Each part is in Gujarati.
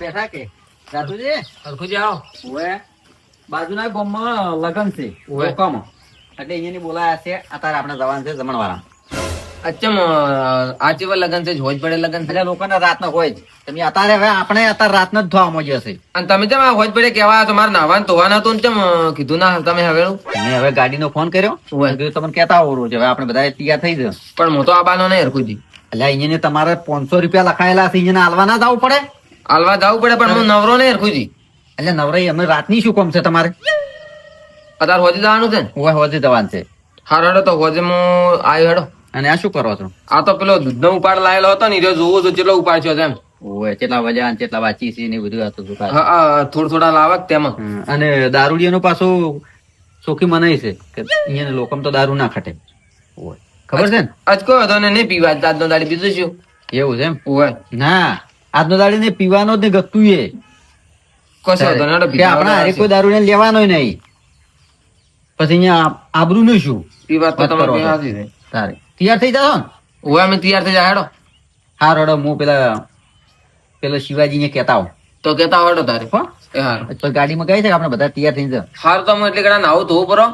બેઠા કે? રાતુજી હરખુજી આવો. ઓએ બાજુના ગામમાં લગન છે ઓવે. એટલે અહીંયાની બોલાયા છે અત્યારે આપણે જવાનું છે જમણવાળા. અચ્છમ આજીવન લગન છે? હોજ પડે લગન? છે એટલે લોકોને હોય જ. તમે અત્યારે હવે આપણે અત્યારે રાતનો જ થવા માંડ્યો છે. અને તમે જેમ હોજ પડે કેવા? આવ્યા છો મારે નાવાનું ધોવાનું હતું ને કીધું ના તમે હવે મેં હવે ગાડીનો ફોન કર્યો. તમને કહેતા આવડું છે હવે આપણે બધા તૈયાર થઈ જાય પણ હું તો આ બાનો નહીં હરખુજી. એટલે અહીંયા તમારે પાંચસો રૂપિયા લખાયેલા છે અહીંયાને હાલવા ના જવું પડે? હાલવા જવું પડે પણ હું નવરો નહીં હરખુજી એટલે નવરાઈ અમે રાતની શું કોમ છે તમારે? અત્યારે હોજે જવાનું છે ને? ઓવે હોજે જવાનું છે. હારો હેડો તો હોજે હું આવ્યો હેડો. અને આ શું કરો છો? આ તો પેલો દૂધનો ઉપાડ લાયેલો હતો ને એ જોવો તો કેટલો ઉપાડ છે એમ ઓય કેટલા અને કેટલા વાંચી છે ને બધું હતું હા હા થોડા થોડા લાવક તેમાં. અને દારૂડિયાનું પાછું સોખી મનાય છે કે અહીંયા લોકોમાં તો દારૂ ના ખટે. ઓય. ખબર છે ને? અચકો હતો ને નહીં પીવા આજનો દાડી પીધું છું. એવું છે એમ? ઓય ના આજનો દાડી ને પીવાનો જ ને ગતું એ. કશો હતો ને કે આપણા હારે કોઈ દારૂ ને લેવાનો નહીં. પછી અહીંયા આબરૂ નું શું? પીવા તો તમારે તારે. તૈયાર થઈ જાવ ને? ઓય અમે તૈયાર થઈ જાય હેડો. હા રડો હું પેલા પેલો શિવાજી ને કેતા આવું. તો કેતા હેડો તારે એ હારું. ગાડીમાં ગઈ છે આપણે બધા તૈયાર થઈ જાય હારું તો હું એટલી કડા નાવું ધોવું પરો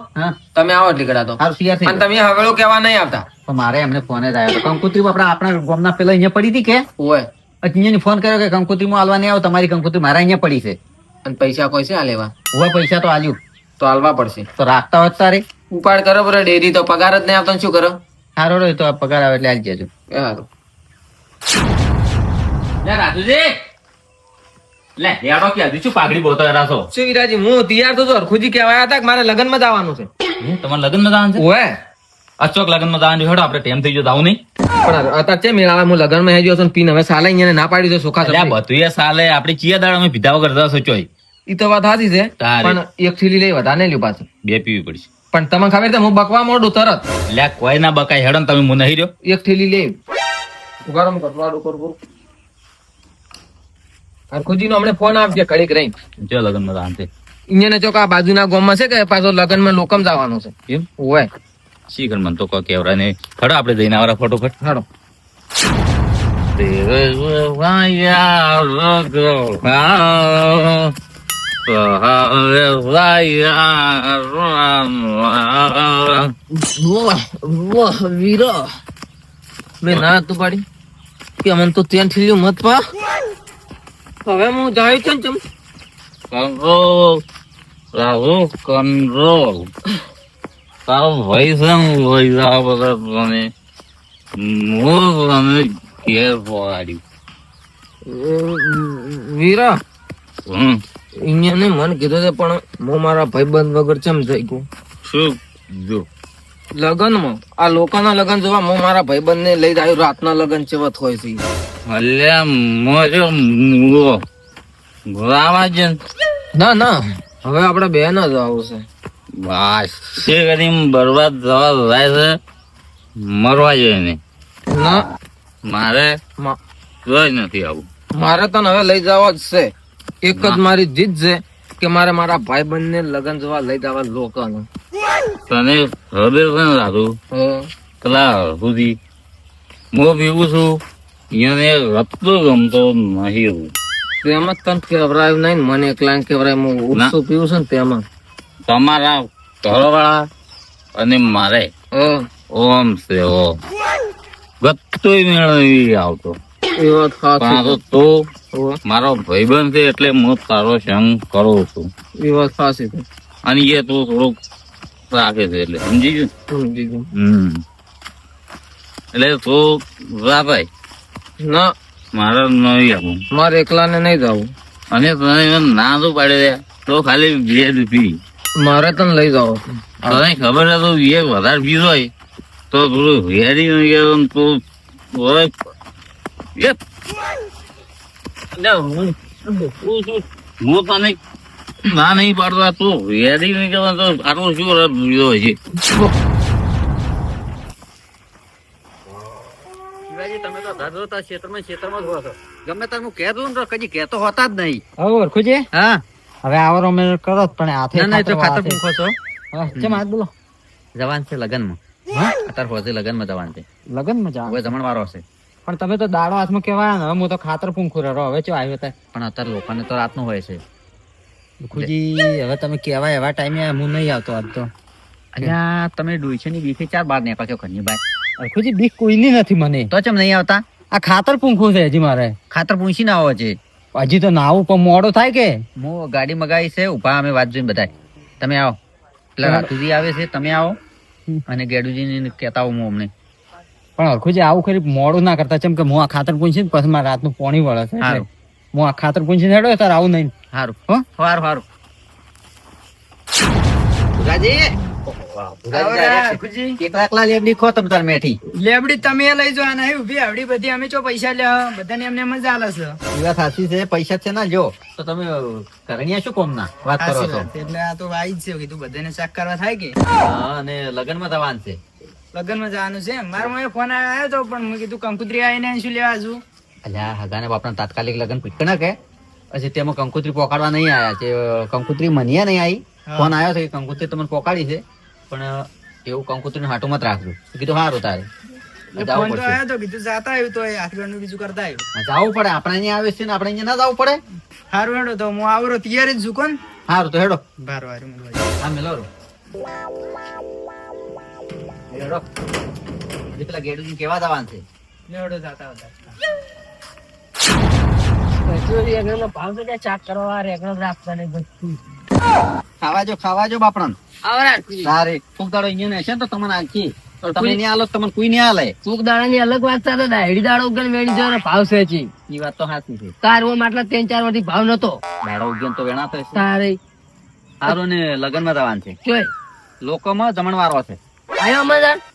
તમે આવો એટલી કડા તો. સારું તૈયાર થઈ અને તમે હવેળો કેવા નહીં આવતા. તો મારે એમને ફોન જ આવ્યો. કંકુત્રી આપણા આપણા ગામના પેલા અહીંયા પડી હતી કે? ઓય અહીંયા ફોન કર્યો કે કંકુત્રીમાં આલવા નહીં આવો તમારી કંકુત્રી મારા અહીંયા પડી છે. અને પૈસા કોઈ છે આ લેવા? પૈસા તો આલ્યું. તો હાલવા પડશે. તો રાખતા હોત તારે. ઉપાડ કરો બરો ડેરી તો પગાર જ નહીં આવતો શું કરો? સારો રહ્યો તો પગાર આવે એટલે આવી જજો હારું. રાજુજી. લે લેડો કે હજુ શું પાઘડી બોતો રાસો શું વિરાજી હું તૈયાર તો હરખુજી કહેવાયા હતા કે મારે લગ્નમાં જવાનું છે. તમારે લગ્નમાં જવાનું છે? ઓય અચોક લગ્નમાં જવાનું હેડો આપણે ટેમ થઈ ગયો જાવ નહીં. પણ અત્યારે છે મેળાવા હું લગ્નમાં હેજો છું ને હવે સાલે અહીંયા ના પાડી દો સોખા એટલે બધું એ સાલે આપણે ચિયા દાડા અમે પીધા વગર જશો ચોય. ઈ તો વાત સાચી છે પણ એક થેલી લઈ વધારે નહીં લ્યો પાછું. બે પીવી પડશે. પણ તમને ખબર છે હું બકવા મોડું તરત. એટલે કોઈ ના બકાય હેડો તમે મને નહીં રહ્યો. એક થેલી લઈ ગરમ કરવું. હરખુજી નો હમણે ફોન આપજે કડીક રહી જો લગનમાં છે અહીંયા ચોક આ બાજુના ગામમાં છે કે પાછો લગ્નમાં લોકમ જવાનો છે? એમ ઓય શીખર મન તો કો કેવરા ને હેડો આપણે જઈને આવરા ફટોફટ વાહ વીરો. મેં ના તું પાડી કે અમને તો ત્યાં ઠીલ્યું મત પા. હવે હું જાય છે ને ચમ કંટ્રોલ રાહુ કંટ્રોલ તારો છે ને બધા તને મોર તને ઘેર પવાડ્યું વીરા હમ. અહીંયા ને મન કીધું છે પણ હું મારા ભાઈબંધ વગર ચમ જઈ ગયું? શું જો લગનમાં આ લોકોના લગન જોવા હું મારા ભાઈબંધને લઈ આવ્યો રાતના લગન જેવા હોય છે. અલ્યા મોજો મૂળો. રાવા છે ના ના. હવે આપણે બે ના જ આવું છે. બસ છે કરી બરબાદ થવા જાય છે? મરવા જોઈએ નહીં ના. મારે જોઈ નથી આવું. મારે તને હવે લઈ જવા જ છે. એક જ મારી જીત છે કે મારે મારા ભાઈબંધ ને લગન જોવા લઈ જવા લોકોને. તને હૃદય પણ ને હમ. પેલા સુધી. હું પીવું છું. એને રસ્તો ગમતો નહીં. તેમાં તને કેવરાયું નહીં મને એકલા કેવરાય હું ઉઠશું પીવું છું ને તેમાં. તમારા ઘરવાળા અને મારે. ઓમ છે ઓ ગત્તો મેળવી આવતો. તો. મારો ભાઈબંધ છે એટલે હું તારો સંગ કરું છું. એ વાત સાચી છે. અને એ તું થોડુંક રાખે છે એટલે સમજી ગયું? સમજી ગયો. એટલે તું જા ભાઈ. ના. મારે નહીં આપું. મારે એકલાને નહીં જવું અને તને ના તો પાડી દે તો ખાલી બે પી મારે તને લઈ જાવ તને ખબર છે તો એ વધારે પીધો હોય. તો થોડું ને તું હું તને ના નહીં પાડતા. તું વેરી નહીં ગયો તો આટલું શું બીજો પીધો હોય છે શિવાજી તમે તો ધર ધરતા ક્ષેત્રમાં ક્ષેત્રમાં જ છો. ગમે તાર હું કહેતો ને કદી કહેતો હોતા જ નહીં. હવે હા. હવે આવરો અમે કરો પણ હાથે ના ના તો ખાતર ખાતર મૂકો છો. ચમ હાથ બોલો. જવાન છે લગનમાં. હા? અત્યારે હોજે લગનમાં જવાન છે. હવે જમણ જમણવારો હશે પણ તમે તો દાડો હાથમાં કેવાય ને હું તો ખાતર પૂંખું રહો. હવે ચો આવ્યો હતા પણ અત્યારે લોકોને તો રાતનું હોય છે. ખુજી હવે તમે કેવાય એવા ટાઈમે હું નહીં આવતો આજ તો. અહીંયા તમે ડોઈછની બીકે ચાર બાર નીકળો છો ઘરની બાય ખુજી બીક કોઈની નથી મને. તો ચમ નહીં આવતા? આ ખાતર પૂંખું છે હજી મારે. ખાતર પૂંછી ના આવે છે હજી તો નાવું પણ મોડો થાય કે? હું ગાડી મગાવી છે ઊભા અમે વાત જોઈને બધાય. તમે આવો. એટલે રાતુજી આવે છે તમે આવો. અને ગેડુજીને કહેતા હું અમને. પણ હરખુજી આવું ખરી મોડું ના કરતા. ચમ કે હું આ ખાતર પૂંછી ને પછી મારા રાતનું પોણી વળે છે હું આ ખાતર પૂંછી હેડો તાર આવું નહીં. સારું હો? સારું સારું ભુરાજી એકલા એકલા લેબડી ખો તમ તાર મેઠી. લેબડી તમે લઈ જો આના ઊભી આવડી બધી અમે ચો પૈસા લે બધાને એમને એમ જ આલે છે. એ સાચી છે પૈસા છે ના જો. તો તમે કરણિયા શું કોમ ના વાત કરો છો એટલે આ તો આવી જ છે કીધું બધાને શાક કરવા થાય કે? હા, અને લગ્નમાં જવાનું છે. લગ્નમાં જવાનું છે મારા મને ફોન આવ્યો હતો પણ મેં કીધું કંકુતરી આવીને શું લેવા છું અલ્યા હગાને બાપના તાત્કાલિક લગ્ન પીટકણ કે? પછી તેમાં કંકુત્રી પોકાડવા નહીં આયા છે. કંકુત્રી મનિયા નહીં આવી. ફોન આવ્યો છે કે કંકોત્રી તમને પોકાડી છે. પણ એવું કંકોત્રી હાટું મત રાખજો. કીધું સારું તારે. જવું પડે. આપણે અહીંયા આવે છે ને આપણે અહીંયા ના જવું પડે. સારું હેડો તો હું આવરો તૈયાર જ કોણ? સારું તો હેડો. બાર વારે હા મેલો હેડો પેલા ગેડુજી કેવા જવાનું છે? હેડો જાતા હતા ભાવ તો ચાક કરવા રેગણો રાખતા નહીં બધું. ખાવા જો ખાવા જો બાપણ સારી. ફૂક દાડો અહીંયા ને છે તો તમને આખી. તમે નહીં આલો તમને કોઈ નહીં આલે. ફૂક દાડાની અલગ વાત સાથે હેડી દાડો ઉગન વેણી જવાનો ભાવ છે જી. એ વાત તો સાચી છે. તાર ઓમ આટલા ત્રણ ચાર વર્ષથી ભાવ નતો. દાડો ઉગન તો વેણા હશે તારે સારું ને લગ્નમાં જવાનું છે. જોઈ લોકોમાં જમણવારો છે. આયો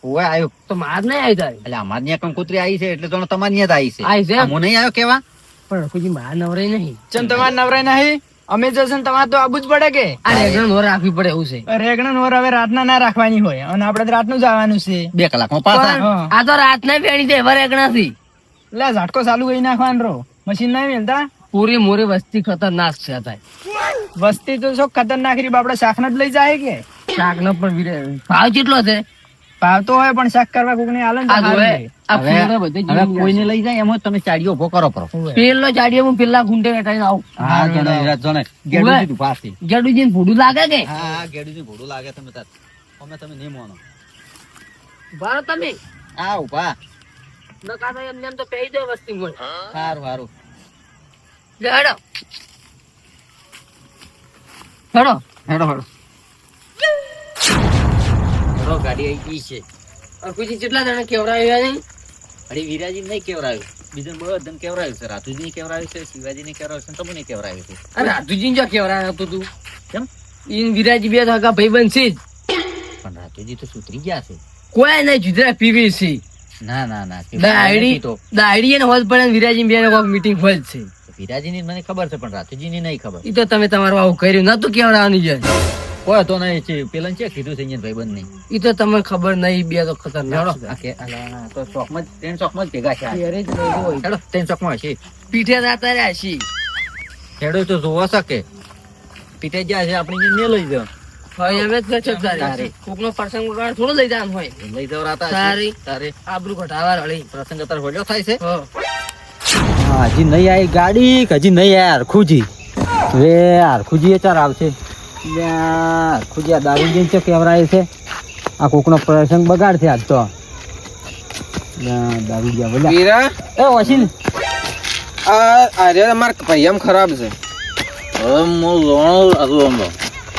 ઓય આવ્યો તો માર નહીં આવી તારી. એટલે અમાર ત્યાં કુતરી આવી છે એટલે તો તમારી ત્યાં જ આવી આવી છે છે હું નહીં આવ્યો કેવા? પણ કોઈ માર નવરાય નહીં. ચમ તમારે નવરાય નહીં? અમે જશે તમારે તો આબુ જ પડે કે? આ રેગણ નો રાખવી પડે એવું છે. રેગણ નોર હવે રાતના ના રાખવાની હોય અને આપણે રાતનું જવાનું છે. બે કલાકમાં પાછા. આ તો રાત ના વેણી છે એવા રેગણા થી લે ઝાટકો ચાલુ કરી નાખવાનું રો મશીન નહીં મેલતા? પૂરી મોરી વસ્તી ખતરનાક છે થાય. વસ્તી તો શું ખતરનાક રીબ આપડે શાક જ લઈ જાય કે? શાક નો પણ ભાવ કેટલો છે? ભાવ તો હોય પણ શાક કરવા કોક આલે કોઈને લઈ જાય એમાં તમે ચાડીઓ ઊભો કરો પરો પેલો ચાડીએ હું પેલા ખૂંટે બેઠાઈને આવું. હા જોને. વિરાટ ગેડુજી તું પાસી ભૂડું લાગે કે? હા ગેડુજી ભોળું લાગે તમે તાર. અમે તમે નહીં મોનો. ભાવ તમે. આ ઊભા. નકા તો એમને એમ તો પેઈ દો વસ્તી મોય સારું સારું. લે હેડો. હેડો હેડો. હેડો. હેડો ગાડી આવી ગઈ છે. અરકુજી કેટલા જણા કેવડાવ્યા નહીં અરે વિરાજી નહીં કેવરાયું. બીજું બધાને કેવરાયું છે? રાતુજી કેવરાયું છે? શિવાજી ને કેવરાયું છે? તમને કેવરાયું છે? અરે રાજુજી જો કેવરાયું હતું તું? કેમ? ઈન વિરાજી બે ધગા ભાઈ બનશે જ. પણ રાતુજી તો સુધરી ગયા છે. કોઈ નહીં જુદરા પીવી છે. ના ના ના દાડી તો. દાડી એને હોલ પડે વિરાજી બે કોઈક મીટિંગ હોય છે. વિરાજી ની મને ખબર છે પણ રાતુજી ની નહીં ખબર. ઈ તો તમે તમારું આવું કર્યું નતું કેવરાવાની છે કોઈ તો નહીં છે પેલા છે કીધું થઈ જાય ભાઈબંધ નહીં ઈ તો તમને ખબર નહીં બે તો ખતરનાક છે. તો ચોકમાં જ ત્રણ ચોકમાં જ ભેગા છે આ. જ નહીં હેડો ત્રણ ચોકમાં હશે. પીઠે જાતા રહ્યા છે. હેડો તો જોવા શકે. પીઠે જ્યાં છે આપણે નહીં લઈ જાવ હવે અમે જ ગચક તારે. તારે. કોકનો પ્રસંગ થોડો લઈ જવાનું હોય. લઈ જાવ રાતા. તારી. તારે. આબરૂ ઘટાવા રળી પ્રસંગ અત્યારે હોલ્યો થાય છે. હો. હજી નહીં આવી ગાડી હજી નહીં આવી હરખુજી હવે હરખુજી એ ચાર આવશે. આ દારૂ જઈને છે કેવરાય છે? આ કોકનો પ્રસંગ બગાડ છે આજ તો. દારૂ ગયા બોલા વીરા એ વસીલ આ આર્ય અમાર ભાઈયામ ખરાબ છે. હવે હું લોણો હતો અમો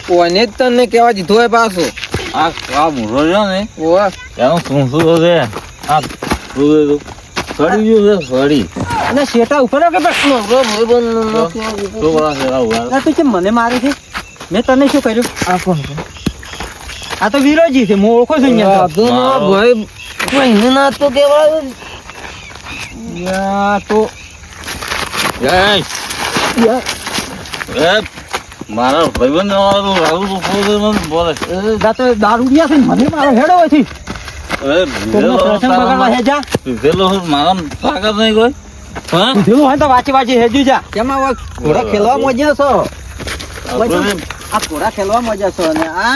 ઓને જ તને કેવા દીધો હોય પાછો. આ મૂઢો છે ને ઓ એનો શું શું તો છે આ તું? સડી ગયું છે સડી. અને શેટા ઉપર કે બસ શું બોલા છે આ ઊભા? આ તું કેમ મને મારે છે? મેં તને શું કર્યું? આ કોણ? આ તો વિરોજી છે હું ઓળખો છું અહીંયા તો. ભાઈ કોઈને ના તો કેવડાવ્યું. યા, તો મારા ભાઈબંધ રાહુલ બોલે. તો દારૂ ગયા છે મને મારો હેડો તો વાંચી વાંચી હેજુ જા. કેમ ઘોડા ખેલવા મોજ્યા છો? આ ઘોડા ખેલવા મજા છો અને આ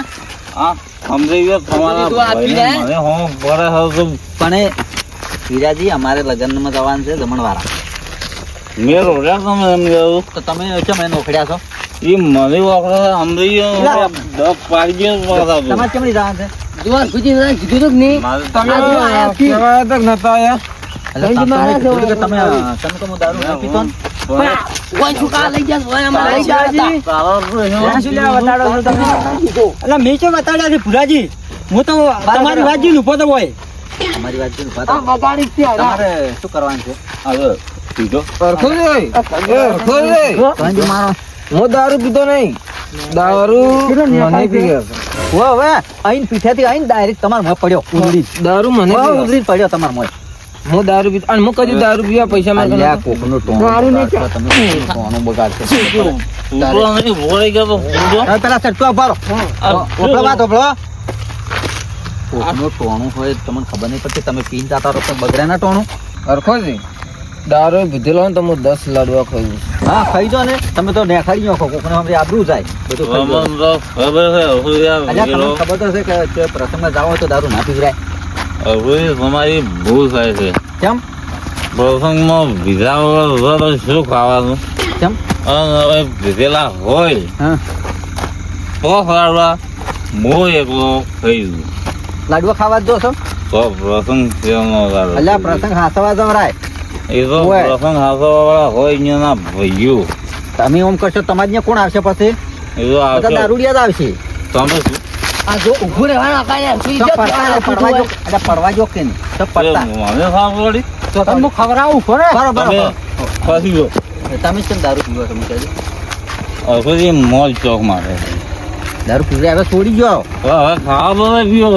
આ સમજાઈ તમારા તું આપી ભાઈને દે. મને હું બોલે હવે પણ એ હીરાજી અમારે લગ્નમાં જવાનું છે જમણવાળા મેં રોડ્યા તમે એમ તો તમે કેમ એને ઓખડ્યા છો? એ મને વાપરે સમજી ગયો? દસ પાડી ગયો તમારે કેમ જવાનું છે? જુવાર ખુજી ના કીધું તો નહીં? તમે આયા નતા આયા. તમે તો હું દારૂ પીતો ને. કોઈ છુકા લઈ જાય કોઈ અમારે લઈ જાય શું છે? ત્યાં શું લેવા વતાડો છો તમે એટલે મેં ચો બતાડ્યા છે ભુરાજી હું તો તમારી વાત જોઈને ઊભો તો હોય અમારી વાત જોઈને ઊભા આ થાઓ. વગાડી જ ત્યાં. તમારે શું કરવાનું છે આગળ પીધો સરખો રે સરખો રે તમે મારો હું દારૂ પીતો નહીં દારૂ મને પી ગયો હવે આઈન પીઠેથી આઈન ડાયરેક્ટ તમાર મોં પડ્યો દારૂ મને પડ્યો તમારો મોં હું દારૂ પીતો અને હું કદી દારૂ પીવા પૈસા માં અલ્યા કોક નો ટોણું દારૂ નહીં બગાડશો તમે, ટોણું બગાડશો. ઊભો નહીં ભોળી ગયો ઊંધો. હવે પેલા સેટ તો ઊભા રહો. આ ઓપડો વાત ઓપડો. કોકનું ટોણું હોય તમને ખબર નહીં પડતી તમે પીન જાતા રહો તો બગડે ના ટોણું? સરખો છે. દારૂ પીધેલો ને તો હું દસ લાડવા ખાઈ હા ખાઈ જો ને. તમે તો નેખાડી નાખો કોકને હમણાં આબરૂ જાય. બધું ખબર છે ખબર તો છે કે પ્રસંગમાં જાઓ તો દારૂ ના પીવરાય. હવે તમારી ભૂલ થાય છે. કેમ? પ્રસંગમાં ભીધા વગર શું ખાવાનું? કેમ? અને હવે ભીધેલા હોય તો ખાવા હું એકલો ખાઈ દઉં લાડવા ખાવા જ જો છો? તો પ્રસંગ લાડવો. અલ્યા પ્રસંગ હાસવા જવરાય એ તો પ્રસંગ પ્રસંગ વાળા હોય અહીંયાના ભાઈઓ. તમે ઓમ કરશો તમારે કોણ આવશે પછી? એ તો આવશે. દારૂડિયા જ આવશે. તમે? આ જો ઊભું રહેવાનું યાર, સુઈ પડવા જો હોય. પડવા જો કે નહીં. તો પડતા. મને પડી તો તમને ખવડાવું ખરો તમે ફસી ગયો તમે કેમ દારૂ પીવો તમે કહેજો ચોક મારે દારૂ પીવે હવે છોડી ગયો. હવે ખાવા બધા પીવો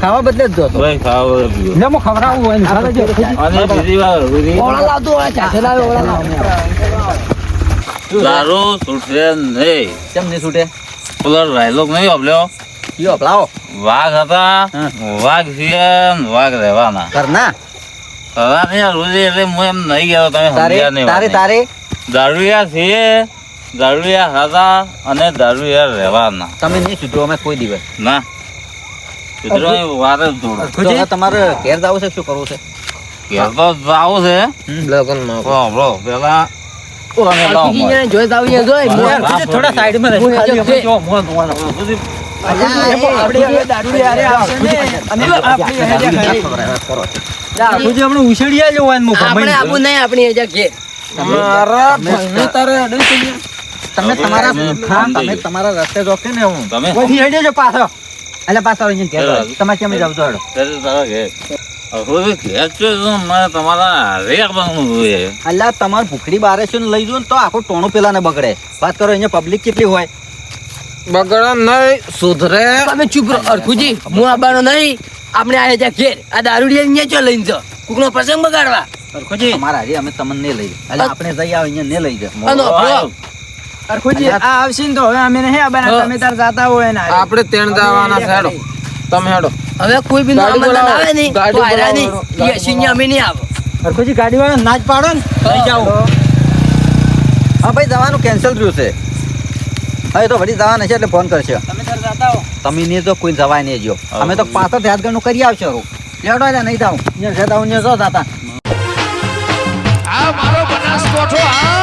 ખાવા બદલે જ ભાઈ ખાવા બધા પીવો. ખવડાવું હોય ને ખાવા દે. અને બીજી વાર ઓળા લાવતો હોય, ચાચે લાવે, ઓળા લાવે. દારૂ છૂટશે નહીં. કેમ નહીં છૂટે? પેલો ડાયલોગ નહીં આપલ્યો કયો લાવો વાઘ હતા હા. વાઘ છીએ ને વાઘ રહેવાના કરના સદાની આ રોજી એટલે હું એમ નહીં ગયો તમે તારે સમજ્યા નહીં તારે વાતને. તારે દારૂડિયા છીએ દારૂડિયા હતા અને દારૂડિયા રહેવાના તમે નહીં છૂટો અમે કોઈ દિવસ ના કૂતરાની વાત જ થોડું તો હવે તમારે ઘેર જવું છે શું કરવું છે ઘેર તો જાવું છે લગનમાં બરો, બરો, પેલા ઓને આ લાવો બીજી મને. જણે જોઈ તો આવીને જોઈ. હા, મોં- હા. થોડા સાઈડમાં હું એ જો છે. બધી આપણે હેડે આપવું નહીં આપણી ઘેર. યાર. તમે તમારા તમે. તમારા રસ્તે જો કે ને હું. તમે? ઓથી હેડ્યો છો પાછો. એટલે પાછો તમારે કેમ જાવ છો હેડો? ત્યારે તારા ઘેર. હવે ઘેર છે તો તમારા ભૂખડી બારે છે ને લઈ જો ને તો આખું ટોણું પેલા ને બગડે. વાત કરો અહીંયા પબ્લિક કેટલી હોય? બગડા નહીં સુધરે. તમે ચૂપ રહો અરખુજી. હું આવવાનો નહીં. આપણે આ એજા ઘેર. આ દારૂડિયા અહીંયા ચો લઈને જો. કુકનો પ્રસંગ બગાડવા. અરખુજી. અમારા હારી અમે તમને નહીં લઈ એટલે આપણે જઈ આવ અહીંયા નહીં લઈ જાય અરખુજી આ આવશે ને તો હવે અમે નહીં આવવાના. તમે તાર જાતા હોય ને આપણે તેણ જવાના છે હેડો. તમે હેડો. હવે કોઈ બી ગાડી આમંત્રણ આવે નહીં તો આયરા નહીં. એ સિંહ અમે નહીં આવો. સરખુજી ગાડી વાળા નાચ પાડો ને. લઈ જાઓ. હા. ભાઈ જવાનું કેન્સલ થયું છે. હા એ તો વળી જવાના છે એટલે ફોન કરશે. તમે તાર જાતા હો. તમે નહીં તો કોઈ જવાય નહીં જો અમે તો પાછળ ધ્યાન કરી આવશે રૂ. લેડો એટલે નહીં જાઉં. જતા હું જો જાતા. આ મારો બનાસકોઠો આ